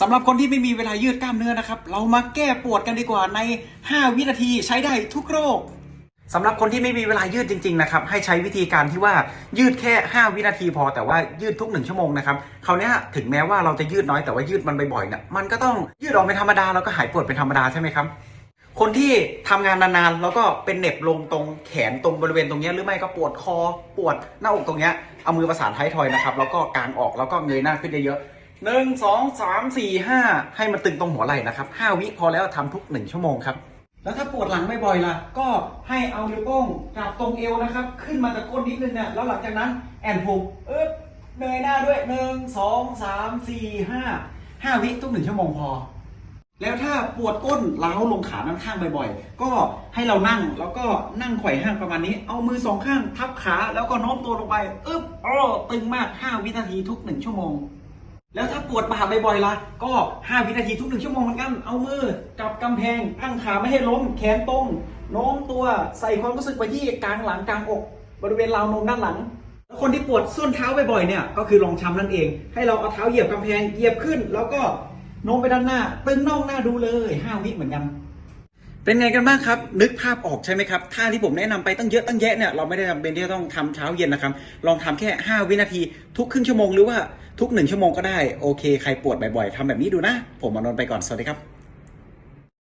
สำหรับคนที่ไม่มีเวลายืดกล้ามเนื้อนะครับ เรามาแก้ปวดกันดีกว่าใน 5 วินาทีใช้ได้ทุกโรคสำหรับคนที่ไม่มีเวลายืดจริงๆนะครับให้ใช้วิธีการที่ว่ายืดแค่ 5 วินาทีพอแต่ว่ายืดทุก 1 ชั่วโมงนะครับคราวนี้ถึงแม้ว่าเราจะยืดน้อยแต่ว่ายืดมันบ่อยๆเนี่ยมันก็ต้องยืดออกเป็นธรรมดาแล้วก็หายปวดเป็นธรรมดาใช่ไหมครับคนที่ทำงานนานๆ แล้วก็เป็นเหน็บลงตรงแขนตรงบริเวณตรงเนี้ยหรือไม่ก็ปวดคอปวดหน้าอกตรงเนี้ยเอามือประสานท้ายทอยนะครับแล้วก็กางออกแล้วก็เงยหน้าขึ้นเยอะๆ หนึ่งสองสามสี่ห้าให้มันตึงตรงหัวไหล่นะครับห้าวิพอแล้วทำทุกหนึ่งชั่วโมงครับ แล้วถ้าปวดหลังบ่อยๆล่ะ ก็ให้เอานิ้วโป้งจับตรงเอวนะครับ ขึ้นมาจากก้นนิดนึงเนี่ยแล้วหลังจากนั้นแอนพุงเอ๊บเงยหน้าด้วยหนึ่งสองสามสี่ห้าห้าวิทุกหนึ่งชั่วโมงพอ แล้วถ้าปวดก้นเล้าลงขาด้านข้างบ่อยๆ ก็ให้เรานั่งแล้วก็นั่งไขว่ห้างประมาณนี้ เอามือสองข้างทับขาแล้วก็โน้มตัวลงไปอึ๊บอ้ตึงมาก 5 วินาทีทุก 1 ชั่วโมง แล้วถ้าปวดบ่าบ่อยๆล่ะ ก็ 5 วินาทีทุกหนึ่งชั่วโมงเหมือนกัน เอามือจับกำแพง ตั้งขาไม่ให้ล้ม แขนตรงโน้มตัวใส่ความรู้สึกไปที่กลางหลังกลางอก บริเวณราวนมด้านหลัง แล้วคนที่ปวดส้นเท้าบ่อยๆเนี่ยก็คือรองช้ำนั่นเอง ให้เราเอาเท้าเหยียบกำแพงเหยียบขึ้น แล้วก็โน้มไปด้านหน้า ตึงน่องหน้าดูเลยห้าวิเหมือนกัน เป็นไงกันบ้างครับ นึกภาพออกใช่ไหมครับท่าที่ผมแนะนำไปตั้งเยอะตั้งแยะเนี่ยเราไม่ได้จำเป็นที่จะต้องทำเช้าเย็นนะครับ ลองทำแค่ 5 วินาที ทุกครึ่งชั่วโมงหรือว่าทุก 1 ชั่วโมงก็ได้ โอเค ใครปวดบ่อยๆทำแบบนี้ดูนะ ผมอานนท์ไปก่อน สวัสดีครับ